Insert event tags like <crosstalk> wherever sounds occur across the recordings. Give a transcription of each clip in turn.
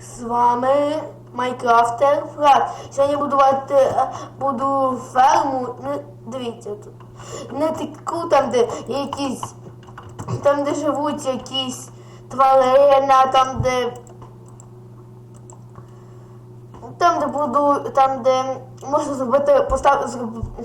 З вами Майкрафтер Фрат. Сьогодні будувати е, буду ферму. Не, дивіться тут. Не таку там, де якісь. Там, де живуть якісь тварини, там, де. Там, де буду. Там, де можна зробити постав, зроб- е,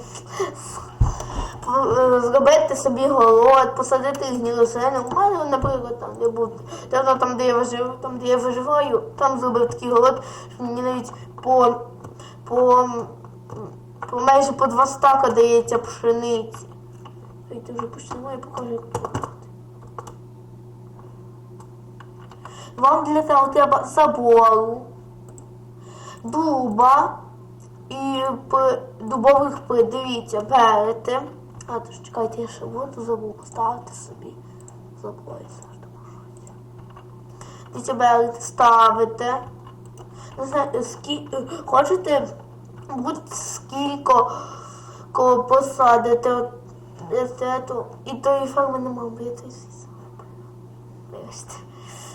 зробити собі город, посадити різні рослини. У мене, наприклад, там, де був, там, там, де я вижив, там, де я виживаю, там зробив такий город, що мені навіть по, по, по майже по два стака дається пшениці. Давайте вже почнемо і покажу, як. Вам для цього треба забору, дуба і дубових плит. Дивіться, берете. А, то ж чекайте, я ще воду забув поставити собі. Забуваю завжди можу. Дивіться, берете, ставите. Не знаю, скі... хочете будь скільки кого посадите. От, е, то, і тої ферми немає, бо я той.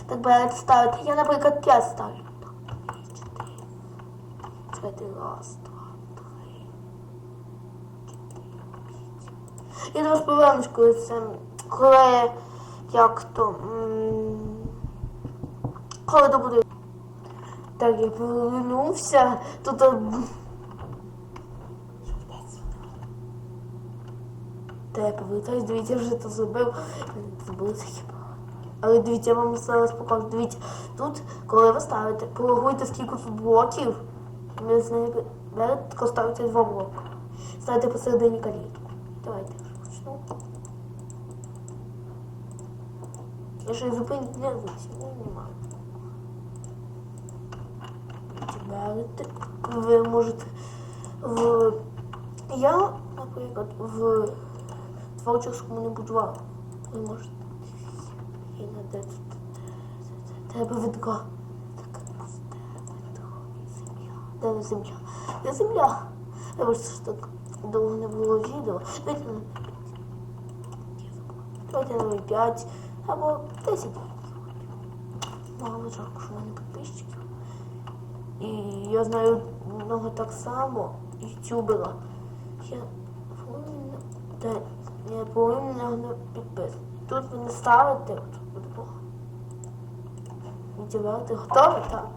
Так берете, ставите. Я, наприклад, 5 ставлю. Так, три, чотири. Чекайте, раз, два, три. Вас повернусь, коли це, коли, як то, коли добуду. Так, я повернувся, тут е, Та я повертаюсь, дивіться, вже це зробив. Забулося хіба. Але дивіться, я вам зараз покажу. Дивіться, тут, коли ви ставите, порахуйте, скільки блоків. Ви з нею ставите два блоки. Ставите посередині калітку. Давайте Якщо зупинити нерви, цього не могу. Ви можете в... Я, наприклад, в творчому не буду два. Ви можете. І на де треба видко. Так, земля. Де земля? Де земля? Я просто що так долго не було видео. Видно, 1,5 або 10 Маловичок, ну, що в мене підписчиків. І я знаю много так само ютюбера. Я повинен я повинен його підписати. Тут ви не ставите, тут буде плохо. Відібрати готові, так.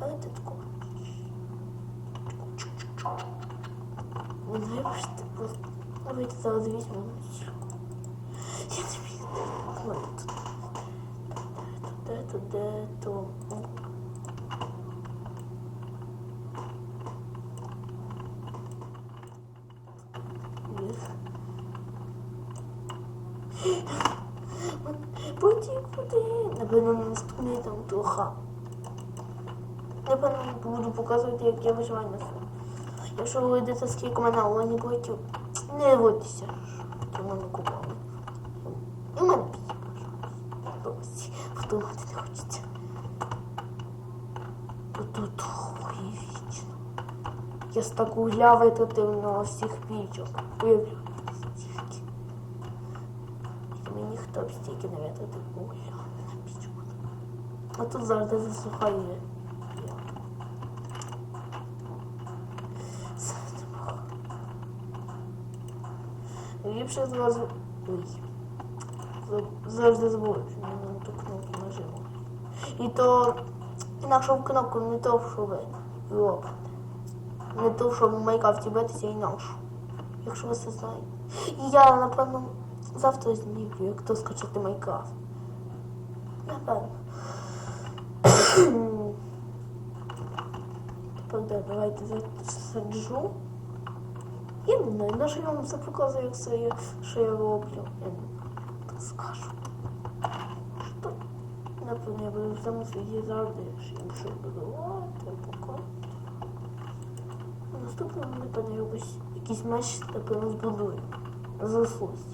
Відібрати таку. Випишете типу, просто. Давайте зараз візьмемо. Де то. Напевно, на наступний там троха. Напевно, буду показувати, як я виживаю на фермі. Якщо ви йдете скільки мене олені котів, не дивуйтеся, що мене купили. І в мене п'є, пожалуйста. Вдумати не хочеться. Тут ой, вічно. Я з так угля витратив на всіх пічок. Уявляю, стільки. Мені хто б стільки не витратив угля на пічку. А тут завжди засухає. Ліпше зразу. Ой. За- Завжди забуваю, на ту кнопку нажимаю. І то інакшу кнопку не то, що ви робите. Не то, що в Майнкрафті битися інакшу. Якщо ви це знаєте. І я, напевно, завтра знімлю, як то скачати Майнкрафт. Напевно. <coughs> Тепер давайте засаджу. Я не знаю, на що я вам все показую, як це я, що я роблю. Скажу. Що? Напевно, я буду в цьому світі завжди, якщо я буду будувати, поки. Наступного, напевно, якось якийсь меч, напевно, збудую. Заслусь.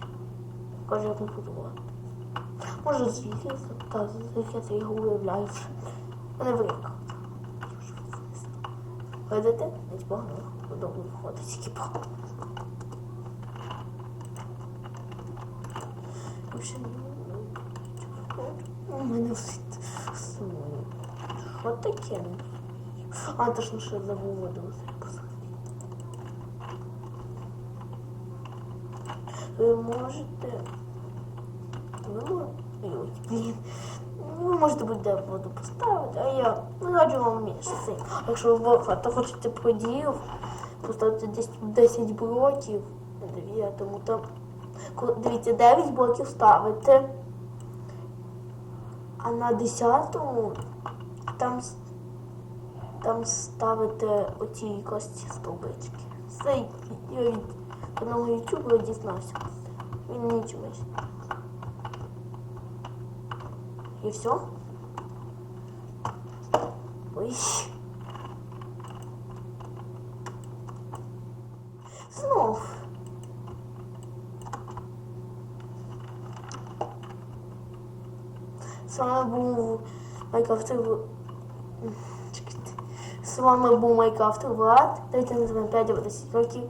Покажу, як не будувати. Може, з железа, та з железа його уявляю. Не вирікав. Видите? Навіть погано подобно виходить, тільки общем, у мене сумою. що таке? А, точно ще воду записати. Ви можете. Ви можете. Буде воду поставити, а я раджу вам місце. Якщо ви багато хочете подіїв, поставити десь 10 блоків на 9, там. Дивіться, 9 блоків ставите. А на 10 там, там ставите оці кості стовбички. Це я від одного ютубера дізнався. Він чомусь. І все? Ой. Знов. З вами був. Чекайте. З вами був Майкрафт Влад. Дайте називаємо 5-10 років.